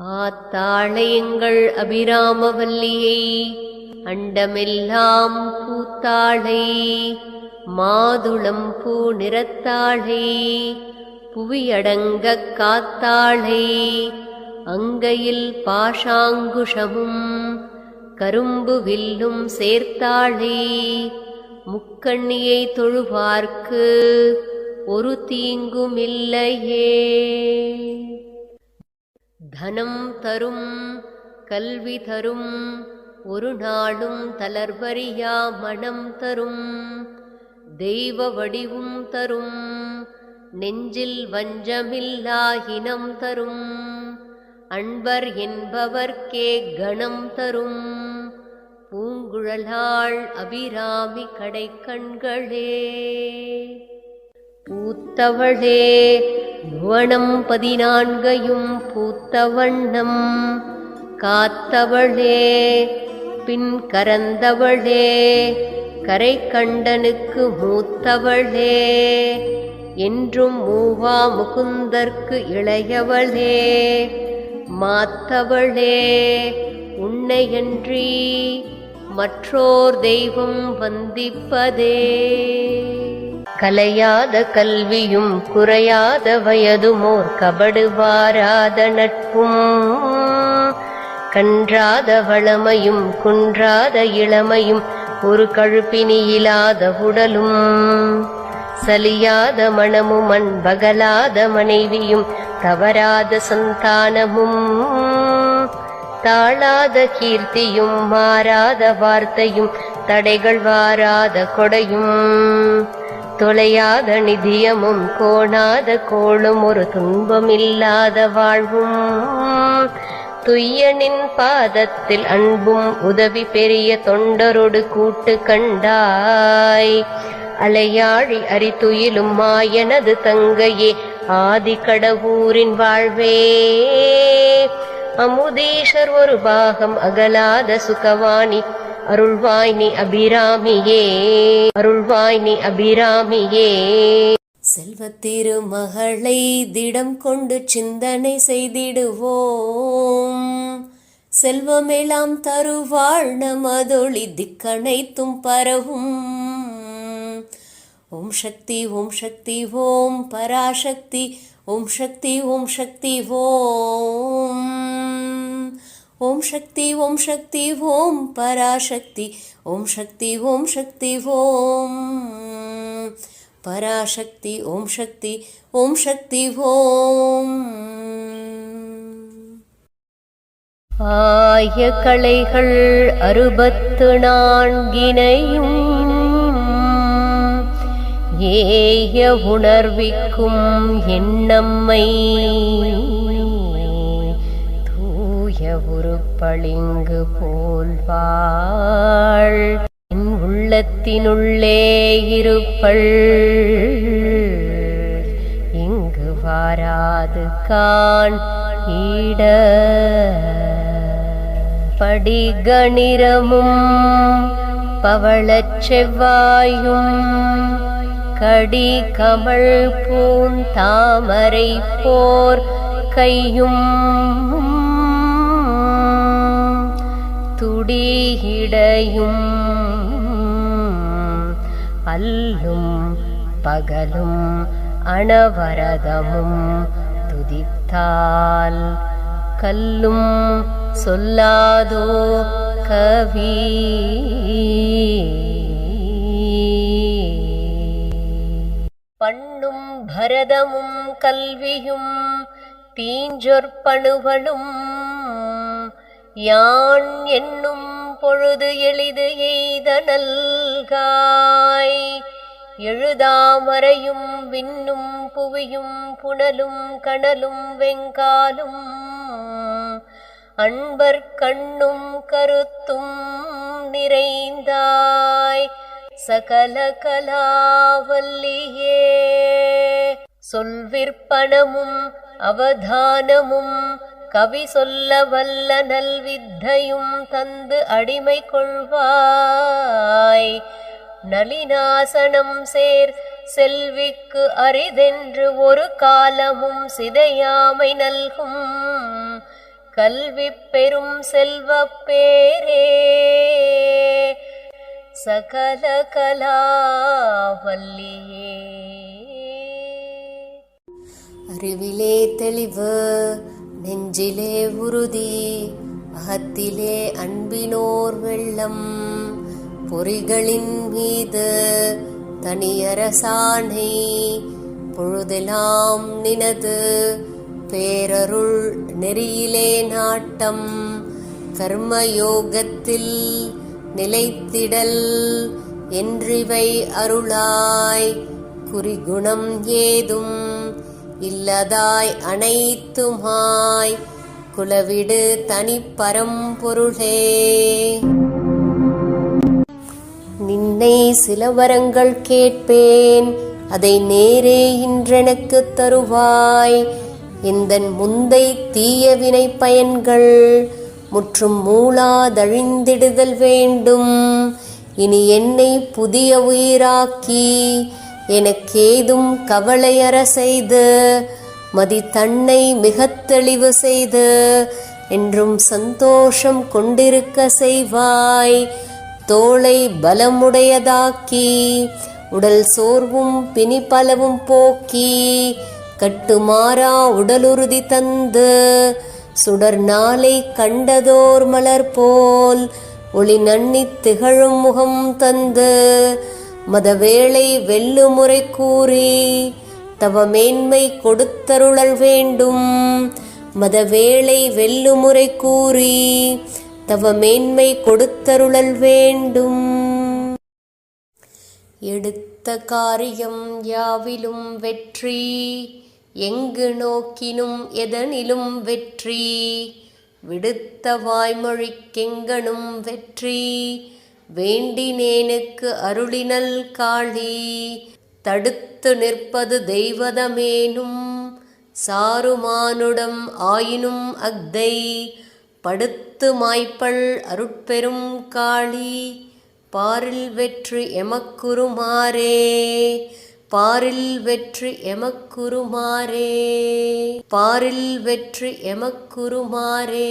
ஆத்தாளையங்கள் அபிராமவல்லியை அண்டமெல்லாம் பூத்தாழை மாதுளம் பூ நிறத்தாழை புவியடங்கக் காத்தாழை அங்கையில் பாஷாங்குஷமும் கரும்பு வில்லும் சேர்த்தாழை முக்கண்ணியை தொழுவார்க்கு ஒரு தீங்குமில்லையே. தனம் தரும் கல்வி தரும் ஒரு நாளும் தளர்வறியா மனம் தரும் தெய்வ வடிவும் தரும் நெஞ்சில் வஞ்சமில்லா இனம் தரும் அன்பர் என்பவர்க்கே கணம் தரும் பூங்குழலாள் அபிராமி கடைக்கண்களே. பூத்தவளே புவனம் பதினான்கையும் பூத்த வண்ணம் காத்தவளே பின் கரந்தவளே கரை கண்டனுக்கு மூத்தவளே. என்றும் மூவா முகுந்தற்கு இளையவளே மாத்தவளே உன்னையன்றி மற்றோர் தெய்வம் வந்திப்பதே. கலையாத கல்வியும் குறையாத வயதுமோர் கபடு வாராத நட்பும். கன்றாத வளமையும் குன்றாத இளமையும் ஒரு கழுப்பினியிலாத உடலும். சலியாத மனமும் அன்பகலாத மனைவியும் தவறாத சந்தானமும். தாழாத கீர்த்தியும் மாறாத வார்த்தையும் தடைகள் வாராத கொடையும். தொலையாத நிதியமும் கோணாத கோளும் ஒரு துன்பமில்லாத வாழ்வும். துய்யனின் பாதத்தில் அன்பும் உதவி பெரிய தொண்டரொடு கூட்டு கண்டாய். அலையாழி அரித்துயிலும் மாயனது தங்கையே ஆதி கடவுரின் வாழ்வே. அமுதீஷர் ஒரு பாகம் அகலாத சுகவாணி அருள்வாய் நீ அபிராமியே அருள்வாய் நீ அபிராமியே. செல்வத்திருமகளை திடம் கொண்டு சிந்தனை செய்திடுவோம். செல்வமெல்லாம் தருவாள் நமதொளி திக்கணைத்தும் பரவும். ஓம் சக்தி ஓம் சக்தி ஓம் பராசக்தி ஓம் சக்தி ஓம் சக்தி ஓம். ஓம் சக்தி ஓம் சக்தி ஓம் பராசக்தி ஓம் சக்தி ஓம் சக்தி ஓம் பராசக்தி ஓம் சக்தி ஓம் சக்தி ஓம் ஆய கலைகள் அறுபத்து நான்கினையும் ஏய உணர்விக்கும் எண்ணம்மை பளிங்கு போல்வாள். என் உள்ளத்தினுள்ளே இருப்பள். இங்கு வாராது கான் ஈட. படிகணிரமும் பவளச் செவ்வாயும் கடி கமழ் பூந்தாமரை போர் கையும் துடியிடையும் அல்லும் பகலும் அணவரதமும் துதித்தால் கல்லும் சொல்லாதோ கவி. பண்ணும் பரதமும் கல்வியும் தீஞ்சொற்பணுவலும் யான் என்னும் பொழுது எளிது எய்த நல்காய். எழுதாமறையும் விண்ணும் புவியும் புனலும் கடலும் வெங்காலும். அன்பர் கண்ணும் கருத்தும் நிறைந்தாய். சகல கலாவல்லியே. சொல்விற்பனமும் அவதானமும் கவி சொல்ல வல்ல நல்வித்தையும் தந்து அடிமை கொள்வாய். நளினாசனம் சேர் செல்விக்கு அரிதென்று ஒரு காலமும் சிதையாமை நல்கும். கல்வி பெரும் செல்வப் பேரே. சகல கலாவல்லியே அறிவிலே தெளிவு நெஞ்சிலே உறுதி அகத்திலே அன்பினோர் வெள்ளம். பொறிகளின் மீது தனியரசானை பொழுதெல்லாம் நினது. பேரருள் நெறியிலே நாட்டம் கர்மயோகத்தில் நிலைத்திடல். என்றிவை அருளாய் குறிகுணம் ஏதும் இல்லதாய் அனைத்துமாய் குலவிடு தனிப்பரம்பொருளே நின்னை சில வரங்கள் கேட்பேன் அதை நேரே இன்றெனக்கு தருவாய். எந்தன் முந்தை தீய வினை பயன்கள் முற்றும் மூளாதழிந்திடுதல் வேண்டும். இனி என்னை புதிய உயிராக்கி எனக்கேதும் கவலையற செய்து மதி தன்னை மிகத் தெளிவு செய்து என்றும் சந்தோஷம் கொண்டிருக்க செய்வாய். தோளை பலமுடையதாக்கி உடல் சோர்வும் பிணிப்பலவும் போக்கி கட்டுமாறா உடலுறுதி தந்து சுடர் நாளை கண்டதோர் மலர் போல் ஒளி நன்னித் திகழும் முகம் தந்து மதவேளை வெல்லுமுறை கூறி தவமேன்மை கொடுத்தருளல் வேண்டும். மதவேளை வெல்லுமுறை கூறி தவமேன்மை கொடுத்தருளல் வேண்டும். எடுத்த காரியம் யாவிலும் வெற்றி எங்கு நோக்கினும் எதனிலும் வெற்றி. விடுத்த வாய்மொழிக்கெங்கனும் வெற்றி வேண்டினேனுக்கு அருளினல் காளி தடுத்து நிற்பது தெய்வதமேனும் சாருமானுடம் ஆயினும் அக்தை படுத்து மாய்ப்பள் அருட்பெரும் காளி பாரில் வெற்றி எமக்குருமாறே பாரில் வெற்றி எமக்குருமாறே பாரில் வெற்றி எமக்குருமாறே.